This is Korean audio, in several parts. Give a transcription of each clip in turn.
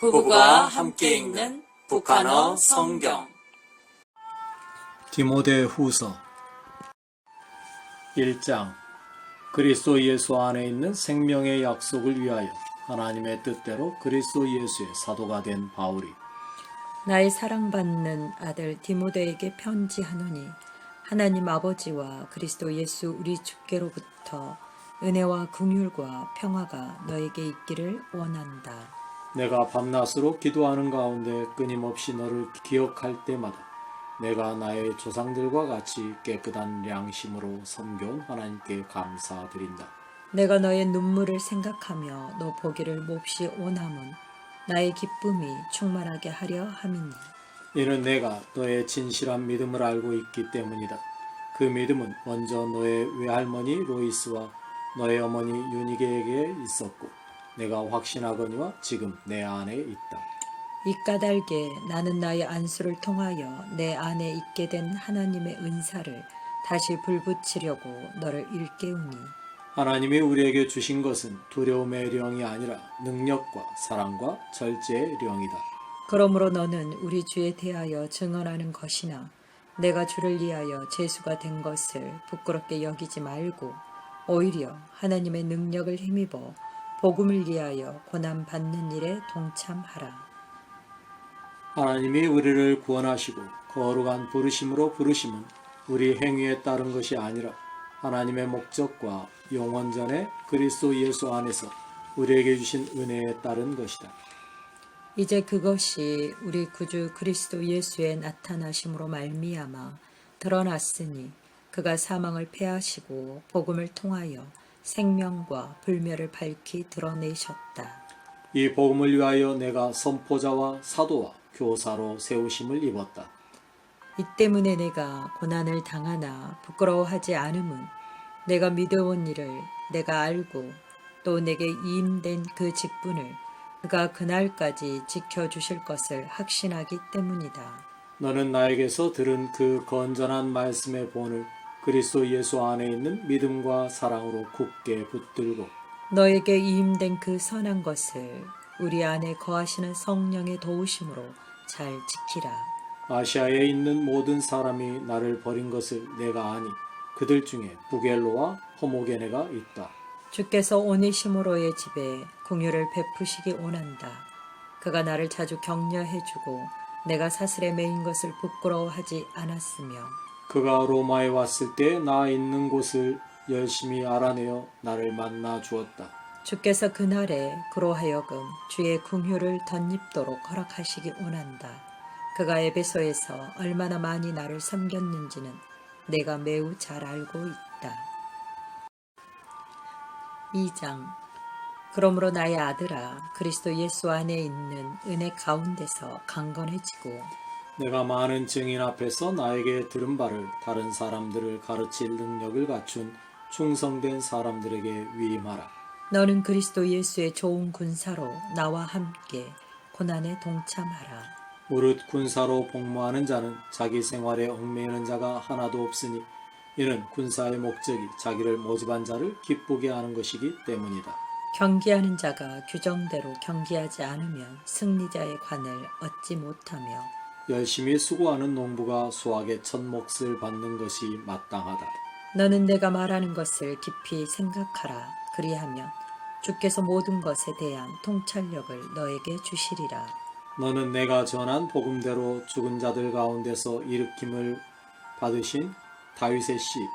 부부가 함께 읽는 북한어 성경. 디모데 후서 1장 그리스도 예수 안에 있는 생명의 약속을 위하여 하나님의 뜻대로 그리스도 예수의 사도가 된 바울이 나의 사랑받는 아들 디모데에게 편지하노니 하나님 아버지와 그리스도 예수 우리 주께로부터 은혜와 긍휼과 평화가 너에게 있기를 원한다. 내가 밤낮으로 기도하는 가운데 끊임없이 너를 기억할 때마다 내가 나의 조상들과 같이 깨끗한 양심으로 섬겨온 하나님께 감사드린다. 내가 너의 눈물을 생각하며 너 보기를 몹시 원함은 나의 기쁨이 충만하게 하려 함이니 이는 내가 너의 진실한 믿음을 알고 있기 때문이다. 그 믿음은 먼저 너의 외할머니 로이스와 너의 어머니 유니게에게 있었고 내가 확신하거니와 지금 내 안에 있다. 이 까닭에 나는 나의 안수를 통하여 내 안에 있게 된 하나님의 은사를 다시 불붙이려고 너를 일깨우니 하나님이 우리에게 주신 것은 두려움의 영이 아니라 능력과 사랑과 절제의 영이다. 그러므로 너는 우리 주에 대하여 증언하는 것이나 내가 주를 위하여 제수가 된 것을 부끄럽게 여기지 말고 오히려 하나님의 능력을 힘입어 복음을 위하여 고난 받는 일에 동참하라. 하나님이 우리를 구원하시고 거룩한 부르심으로 부르심은 우리 행위에 따른 것이 아니라 하나님의 목적과 영원전에 그리스도 예수 안에서 우리에게 주신 은혜에 따른 것이다. 이제 그것이 우리 구주 그리스도 예수의 나타나심으로 말미암아 드러났으니 그가 사망을 패하시고 복음을 통하여 생명과 불멸을 밝히 드러내셨다. 이 복음을 위하여 내가 선포자와 사도와 교사로 세우심을 입었다. 이 때문에 내가 고난을 당하나 부끄러워하지 않음은 내가 믿어온 일을 내가 알고 또 내게 이임된 그 직분을 그가 그날까지 지켜주실 것을 확신하기 때문이다. 너는 나에게서 들은 그 건전한 말씀의 본을 그리스도 예수 안에 있는 믿음과 사랑으로 굳게 붙들고 너에게 이임된 그 선한 것을 우리 안에 거하시는 성령의 도우심으로 잘 지키라. 아시아에 있는 모든 사람이 나를 버린 것을 내가 아니 그들 중에 부겔로와 호모게네가 있다. 주께서 오네시모로의 집에 궁유를 베푸시기 원한다. 그가 나를 자주 격려해주고 내가 사슬에 매인 것을 부끄러워하지 않았으며 그가 로마에 왔을 때 나 있는 곳을 열심히 알아내어 나를 만나 주었다. 주께서 그날에 그로 하여금 주의 궁유를 덧입도록 허락하시기 원한다. 그가 에베소에서 얼마나 많이 나를 섬겼는지는 내가 매우 잘 알고 있다. 2장 그러므로 나의 아들아 그리스도 예수 안에 있는 은혜 가운데서 강건해지고 내가 많은 증인 앞에서 나에게 들은 바를 다른 사람들을 가르칠 능력을 갖춘 충성된 사람들에게 위임하라. 너는 그리스도 예수의 좋은 군사로 나와 함께 고난에 동참하라. 무릇 군사로 복무하는 자는 자기 생활에 얽매이는 자가 하나도 없으니 이는 군사의 목적이 자기를 모집한 자를 기쁘게 하는 것이기 때문이다. 경기하는 자가 규정대로 경기하지 않으면 승리자의 관을 얻지 못하며 열심히 수고하는 농부가 수확의 첫 몫을 받는 것이 마땅하다. 너는 내가 말하는 것을 깊이 생각하라. 그리하면 주께서 모든 것에 대한 통찰력을 너에게 주시리라. 너는 내가 전한 복음대로 죽은 자들 가운데서 일으킴을 받으신 다윗의 씨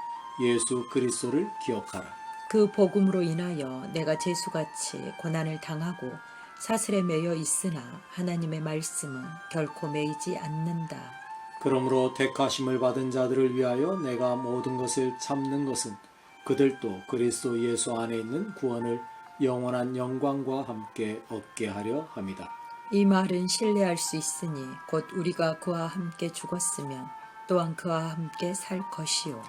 예수 그리스도를 기억하라. 그 복음으로 인하여 내가 제수같이 고난을 당하고 사슬에 매여 있으나 하나님의 말씀은 결코 매이지 않는다. 그러므로 택하심을 받은 자들을 위하여 내가 모든 것을 참는 것은 그들도 그리스도 예수 안에 있는 구원을 영원한 영광과 함께 얻게 하려 함이다. 이 말은 신뢰할 수 있으니 곧 우리가 그와 함께 죽었으면 또한 그와 함께 살 것이요.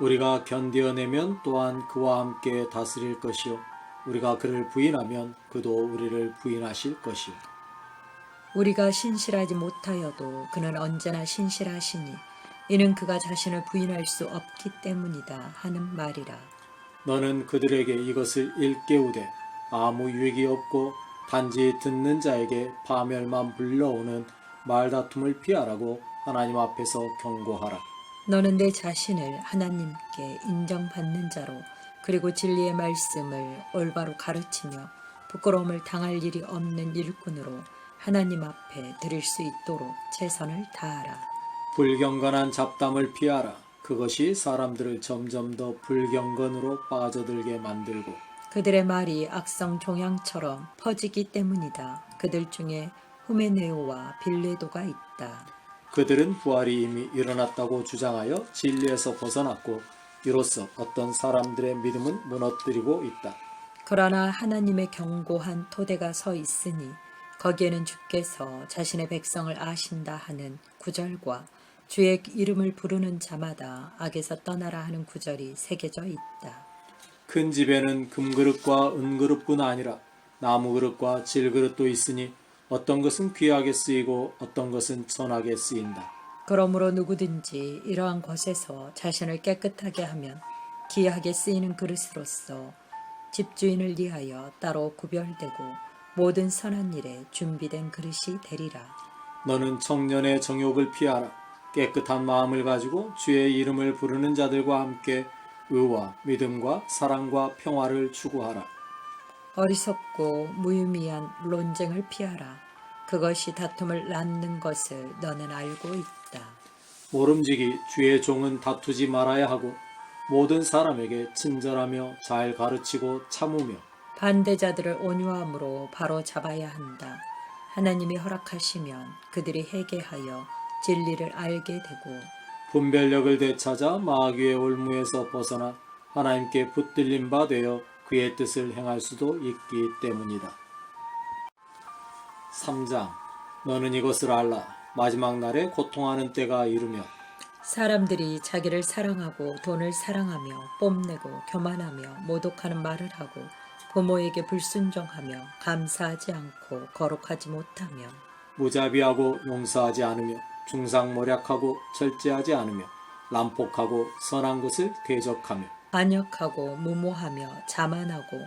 우리가 견디어내면 또한 그와 함께 다스릴 것이요 우리가 그를 부인하면 그도 우리를 부인하실 것이요 우리가 신실하지 못하여도 그는 언제나 신실하시니 이는 그가 자신을 부인할 수 없기 때문이다 하는 말이라. 너는 그들에게 이것을 일깨우되 아무 유익이 없고 단지 듣는 자에게 파멸만 불러오는 말다툼을 피하라고 하나님 앞에서 경고하라. 너는 내 자신을 하나님께 인정받는 자로 그리고 진리의 말씀을 올바로 가르치며 부끄러움을 당할 일이 없는 일꾼으로 하나님 앞에 드릴 수 있도록 최선을 다하라. 불경건한 잡담을 피하라. 그것이 사람들을 점점 더 불경건으로 빠져들게 만들고 그들의 말이 악성 종양처럼 퍼지기 때문이다. 그들 중에 후메네오와 빌레도가 있다. 그들은 부활이 이미 일어났다고 주장하여 진리에서 벗어났고 이로써 어떤 사람들의 믿음은 무너뜨리고 있다. 그러나 하나님의 경고한 토대가 서 있으니 거기에는 주께서 자신의 백성을 아신다 하는 구절과 주의 이름을 부르는 자마다 악에서 떠나라 하는 구절이 새겨져 있다. 큰 집에는 금그릇과 은그릇뿐 아니라 나무그릇과 질그릇도 있으니 어떤 것은 귀하게 쓰이고 어떤 것은 천하게 쓰인다. 그러므로 누구든지 이러한 것에서 자신을 깨끗하게 하면 귀하게 쓰이는 그릇으로서 집주인을 위하여 따로 구별되고 모든 선한 일에 준비된 그릇이 되리라. 너는 청년의 정욕을 피하라. 깨끗한 마음을 가지고 주의 이름을 부르는 자들과 함께 의와 믿음과 사랑과 평화를 추구하라. 어리석고 무의미한 논쟁을 피하라. 그것이 다툼을 낳는 것을 너는 알고 있 다. 모름지기 주의 종은 다투지 말아야 하고 모든 사람에게 친절하며 잘 가르치고 참으며 반대자들을 온유함으로 바로 잡아야 한다. 하나님이 허락하시면 그들이 회개하여 진리를 알게 되고 분별력을 되찾아 마귀의 올무에서 벗어나 하나님께 붙들린 바 되어 그의 뜻을 행할 수도 있기 때문이다. 3장 너는 이것을 알라 마지막 날에 고통하는 때가 이르면 사람들이 자기를 사랑하고 돈을 사랑하며 뽐내고 교만하며 모독하는 말을 하고 부모에게 불순종하며 감사하지 않고 거룩하지 못하며 무자비하고 용서하지 않으며 중상모략하고 절제하지 않으며 난폭하고 선한 것을 대적하며 반역하고 무모하며 자만하고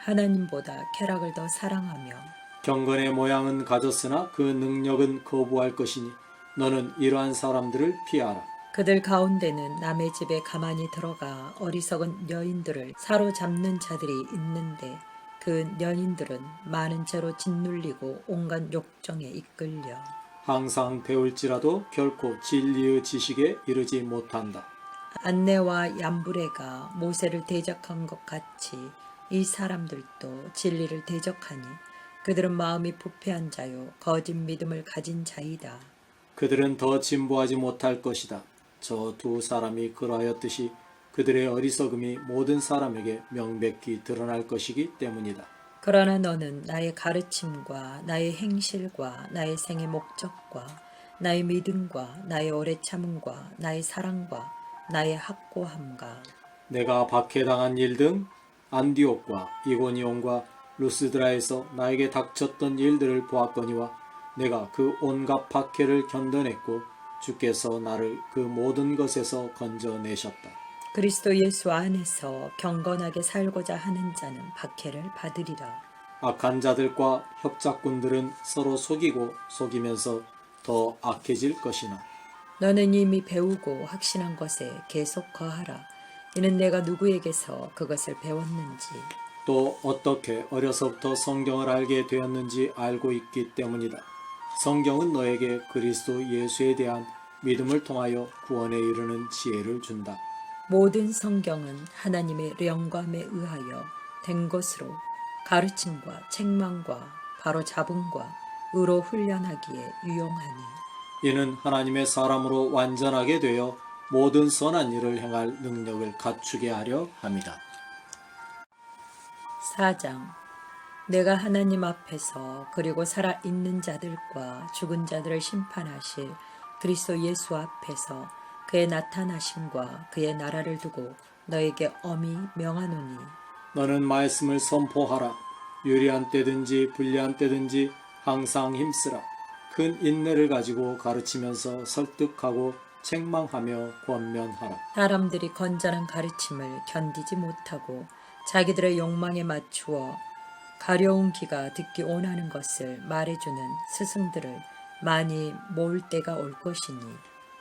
하나님보다 쾌락을 더 사랑하며 경건의 모양은 가졌으나 그 능력은 거부할 것이니 너는 이러한 사람들을 피하라. 그들 가운데는 남의 집에 가만히 들어가 어리석은 여인들을 사로잡는 자들이 있는데 그 여인들은 많은 죄로 짓눌리고 온갖 욕정에 이끌려 항상 배울지라도 결코 진리의 지식에 이르지 못한다. 안내와 얌브레가 모세를 대적한 것 같이 이 사람들도 진리를 대적하니 그들은 마음이 부패한 자요 거짓 믿음을 가진 자이다. 그들은 더 진보하지 못할 것이다. 저 두 사람이 그러하였듯이 그들의 어리석음이 모든 사람에게 명백히 드러날 것이기 때문이다. 그러나 너는 나의 가르침과 나의 행실과 나의 생의 목적과 나의 믿음과 나의 오래 참음과 나의 사랑과 나의 확고함과 내가 박해당한 일 등 안디옥과 이고니온과 루스드라에서 나에게 닥쳤던 일들을 보았거니와 내가 그 온갖 박해를 견뎌냈고 주께서 나를 그 모든 것에서 건져내셨다. 그리스도 예수 안에서 경건하게 살고자 하는 자는 박해를 받으리라. 악한 자들과 협작꾼들은 서로 속이고 속이면서 더 악해질 것이나 너는 이미 배우고 확신한 것에 계속 거하라. 이는 내가 누구에게서 그것을 배웠는지 또 어떻게 어려서부터 성경을 알게 되었는지 알고 있기 때문이다. 성경은 너에게 그리스도 예수에 대한 믿음을 통하여 구원에 이르는 지혜를 준다. 모든 성경은 하나님의 영감에 의하여 된 것으로 가르침과 책망과 바로 잡음과 의로 훈련하기에 유용하니 이는 하나님의 사람으로 완전하게 되어 모든 선한 일을 행할 능력을 갖추게 하려 합니다. 4장 내가 하나님 앞에서 그리고 살아 있는 자들과 죽은 자들을 심판하실 그리스도 예수 앞에서 그의 나타나심과 그의 나라를 두고 너에게 엄히 명하노니 너는 말씀을 선포하라. 유리한 때든지 불리한 때든지 항상 힘쓰라. 큰 인내를 가지고 가르치면서 설득하고 책망하며 권면하라. 사람들이 건전한 가르침을 견디지 못하고 자기들의 욕망에 맞추어 가려운 귀가 듣기 원하는 것을 말해주는 스승들을 많이 모을 때가 올 것이니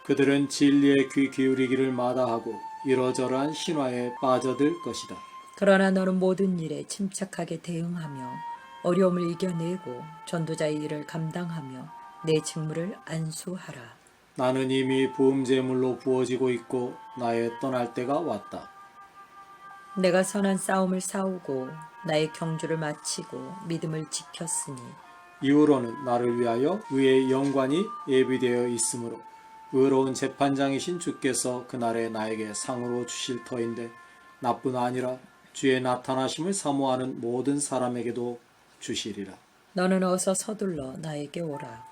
그들은 진리에 귀 기울이기를 마다하고 이러저러한 신화에 빠져들 것이다. 그러나 너는 모든 일에 침착하게 대응하며 어려움을 이겨내고 전도자의 일을 감당하며 내 직무를 안수하라. 나는 이미 부음제물로 부어지고 있고 나의 떠날 때가 왔다. 내가 선한 싸움을 싸우고 나의 경주를 마치고 믿음을 지켰으니 이후로는 나를 위하여 의의 영관이 예비되어 있으므로 의로운 재판장이신 주께서 그날에 나에게 상으로 주실 터인데 나뿐 아니라 주의 나타나심을 사모하는 모든 사람에게도 주시리라. 너는 어서 서둘러 나에게 오라.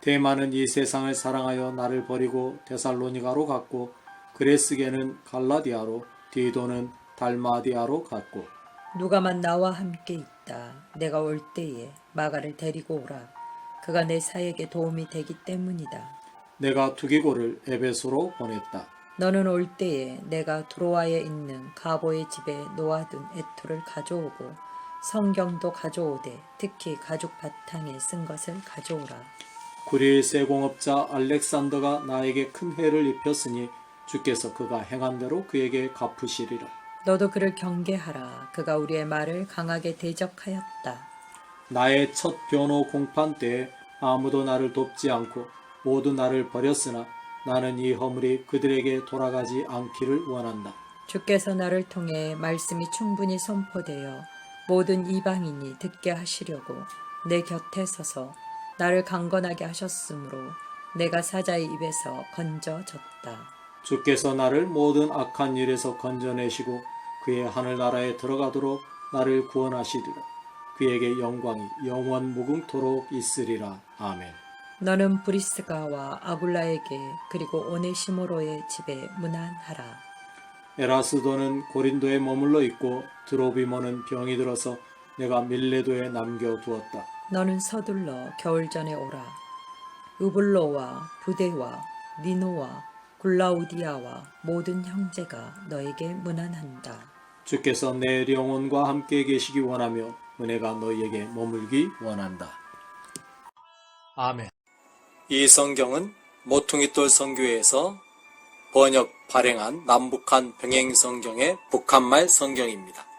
대만은 이 세상을 사랑하여 나를 버리고 데살로니가로 갔고 그레스게는 갈라디아로 디도는 달마디아로 갔고 누가만 나와 함께 있다. 내가 올 때에 마가를 데리고 오라. 그가 내 사에게 도움이 되기 때문이다. 내가 두기고를 에베소로 보냈다. 너는 올 때에 내가 드로아에 있는 가보의 집에 놓아둔 에토를 가져오고 성경도 가져오되 특히 가죽 바탕에 쓴 것을 가져오라. 구릴 세공업자 알렉산더가 나에게 큰 해를 입혔으니 주께서 그가 행한 대로 그에게 갚으시리라. 너도 그를 경계하라. 그가 우리의 말을 강하게 대적하였다. 나의 첫 변호 공판 때에 아무도 나를 돕지 않고 모두 나를 버렸으나 나는 이 허물이 그들에게 돌아가지 않기를 원한다. 주께서 나를 통해 말씀이 충분히 선포되어 모든 이방인이 듣게 하시려고 내 곁에 서서 나를 강건하게 하셨으므로 내가 사자의 입에서 건져졌다. 주께서 나를 모든 악한 일에서 건져내시고 그의 하늘나라에 들어가도록 나를 구원하시리라. 그에게 영광이 영원 무궁토록 있으리라. 아멘. 너는 브리스가와 아굴라에게 그리고 오네시모로의 집에 문안하라. 에라스도는 고린도에 머물러 있고 드로비모는 병이 들어서 내가 밀레도에 남겨두었다. 너는 서둘러 겨울 전에 오라. 우블로와 부데와 니노와 굴라우디아와 모든 형제가 너에게 문안한다. 주께서 내 영혼과 함께 계시기 원하며 은혜가 너희에게 머물기 원한다. 아멘. 이 성경은 모퉁이돌 성교회에서 번역 발행한 남북한 병행 성경의 북한말 성경입니다.